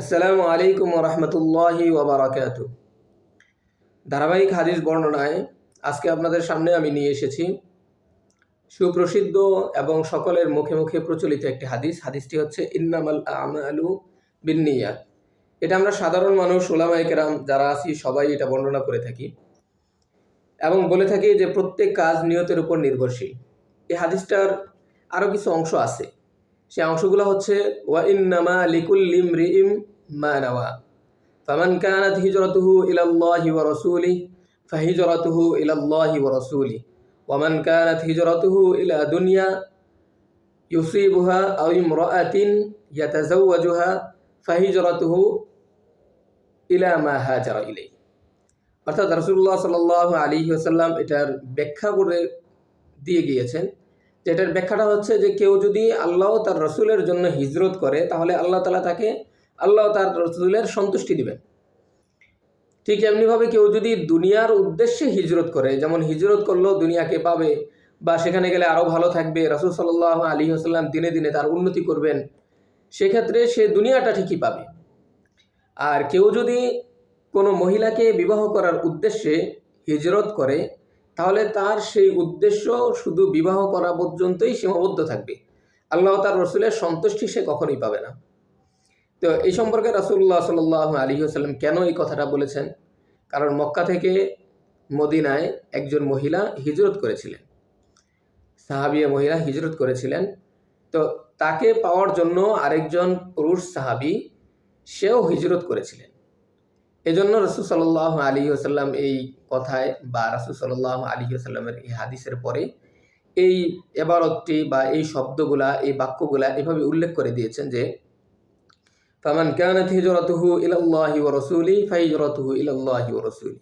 আসসালামু আলাইকুম রহমতুল্লাহি ওবরাকাতু ধারাবাহিক হাদিস বর্ণনায় আজকে আপনাদের সামনে আমি নিয়ে এসেছি সুপ্রসিদ্ধ এবং সকলের মুখে মুখে প্রচলিত একটি হাদিস। হাদিসটি হচ্ছে ইন্নামাল আমালু বিন্নিয়াত। এটা আমরা সাধারণ মানুষ ওলামাই কেরাম যারা আছি, সবাই এটা বর্ণনা করে থাকি এবং বলে থাকি যে প্রত্যেক কাজ নিয়তের উপর নির্ভরশীল। এই হাদিসটার আরও কিছু অংশ আছে। সে অংশগুলো হচ্ছে, ওয়া ইন্নামা লিকুল্লিম রিম মা নাওয়া। ফামান কানাত হিজরতুহু ইলাল্লাহি ওয়া রাসূলি ফাহিজরতুহু ইলাল্লাহি ওয়া রাসূলি ওয়ামান ইলা দুনিয়া ইলা অর্থাৎ রাসূলুল্লাহ সাল্লাল্লাহু আলাইহি ওয়াসাল্লাম এটার ব্যাখ্যা করে দিয়ে গিয়েছেন। যেটার ব্যাখ্যাটা হচ্ছে যে কেউ যদি আল্লাহ তার রসুলের জন্য হিজরত করে, তাহলে আল্লাহ তালা তাকে আল্লাহ তার রসুলের সন্তুষ্টি দিবেন। ঠিক এমনিভাবে কেউ যদি দুনিয়ার উদ্দেশ্যে হিজরত করে, যেমন হিজরত করলেও দুনিয়াকে পাবে, বা সেখানে গেলে আরও ভালো থাকবে, রসুল সাল্লাহ আলী আসাল্লাম দিনে দিনে তার উন্নতি করবেন, সেক্ষেত্রে সে দুনিয়াটা ঠিকই পাবে। আর কেউ যদি কোনো মহিলাকে বিবাহ করার উদ্দেশ্যে হিজরত করে তাহলে তার সেই উদ্দেশ্য শুধু বিবাহ করা পর্যন্তই সীমাবদ্ধ থাকবে। আল্লাহ তার রসুলের সন্তুষ্টি সে কখনোই পাবে না। তো এই সম্পর্কে রাসুল্লাহ সাল আলী আসাল্লাম কেন এই কথাটা বলেছেন? কারণ মক্কা থেকে মদিনায় একজন মহিলা হিজরত করেছিলেন। সাহাবিয়া মহিলা হিজরত করেছিলেন। তো তাকে পাওয়ার জন্য আরেকজন পুরুষ সাহাবি, সেও হিজরত করেছিলেন। এজন্য রসুল সাল্লাহ আলী আসাল্লাম এই কথায় বা রসুল সাল্লাহ আলী আসাল্লামের এই হাদিসের পরে এই এবারতটি বা এই শব্দগুলা, এই বাক্যগুলা এভাবে উল্লেখ করে দিয়েছেন যে, ফামান কানাত হিজরতুহু ইলাল্লাহি ওয়া রাসূলি ফাহিজরতুহু ইলাল্লাহি ওয়া রাসূলি।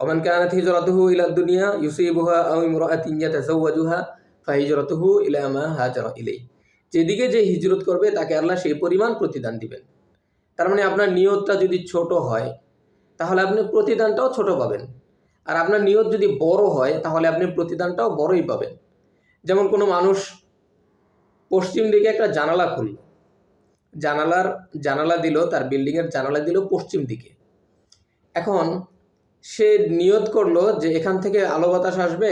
ওমান কানাত হিজরতুহু ইলা দুনিয়া ইউসিবুহা আও ইমরাআতিন ইয়াতাযাওয়াজুহা ফাহিজরতুহু ইলা মা হাজারা ইলাই যেদিকে যে হিজরত করবে তাকে আল্লাহ সেই পরিমাণ প্রতিদান দিবেন। তার মানে আপনার নিয়তটা যদি ছোট হয় তাহলে আপনি প্রতিদানটাও ছোট পাবেন। আর আপনার নিয়ত যদি বড় হয়, তাহলে আপনি প্রতিদানটাও বড়ই পাবেন। যেমন কোনো মানুষ পশ্চিম দিকে একটা জানালা খুলল। জানালার জানালা দিল, তার বিল্ডিংয়ের জানালা দিল পশ্চিম দিকে। এখন সে নিয়ত করল যে এখান থেকে আলো বাতাস আসবে,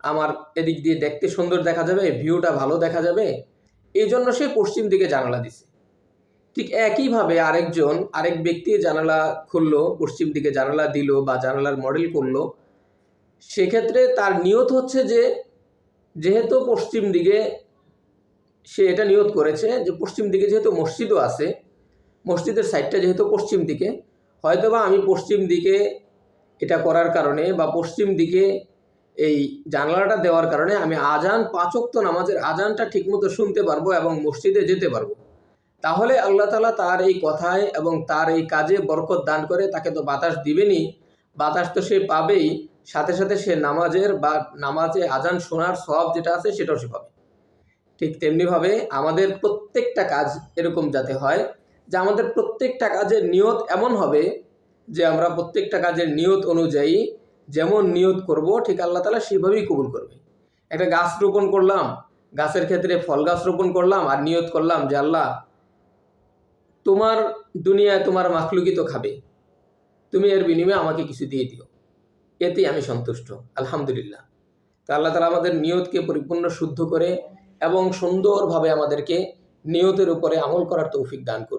আমার এদিক দিয়ে দেখতে সুন্দর দেখা যাবে, ভিউটা ভালো দেখা যাবে। এই জন্য সে পশ্চিম দিকে জানালা দিছে। ঠিক একইভাবে আরেকজন, আরেক ব্যক্তি জানালা খুললো, পশ্চিম দিকে জানালা দিল বা জানালার মডেল করল। সেক্ষেত্রে তার নিয়ত হচ্ছে যে, যেহেতু পশ্চিম দিকে সে এটা নিয়ত করেছে যে, পশ্চিম দিকে যেহেতু মসজিদও আছে, মসজিদের সাইডটা যেহেতু পশ্চিম দিকে, হয়তোবা আমি পশ্চিম দিকে এটা করার কারণে বা পশ্চিম দিকে এই জানলাটা দেওয়ার কারণে আমি আজান পাঁচক্ত নামাজের আজানটা ঠিকমতো শুনতে পারব এবং মসজিদে যেতে পারব। তাহলে আল্লাহ তালা তার এই কথায় এবং তার এই কাজে বরকত দান করে তাকে তো বাতাস দিবেনই। বাতাস তো সে পাবেই। সাথে সাথে সে নামাজের বা নামাজে আজান শোনার সব যেটা আছে সেটাও সে পাবে। ঠিক তেমনিভাবে আমাদের প্রত্যেকটা কাজ এরকম যাতে হয় যে আমাদের প্রত্যেকটা কাজের নিয়ত এমন হবে যে আমরা প্রত্যেকটা কাজের নিয়ত অনুযায়ী যেমন নিয়ত করব, ঠিক আল্লাহ তালা সেভাবেই কবুল করবে। একটা গাছ রোপণ করলাম, গাছের ক্ষেত্রে ফল গাছ রোপণ করলাম আর নিয়ত করলাম যে আল্লাহ তোমার দুনিয়ায় তোমার মাখলুকি তো খাবে। তুমি এর বিনিময়ে আমাকে কিছু দিয়ে দিও। এতেই আমি সন্তুষ্ট। আলহামদুলিল্লাহ। তা আল্লাহ তালা আমাদের নিয়তকে পরিপূর্ণ শুদ্ধ করে এবং সুন্দরভাবে আমাদেরকে নিয়তের উপরে আমল করার তৌফিক দান করুন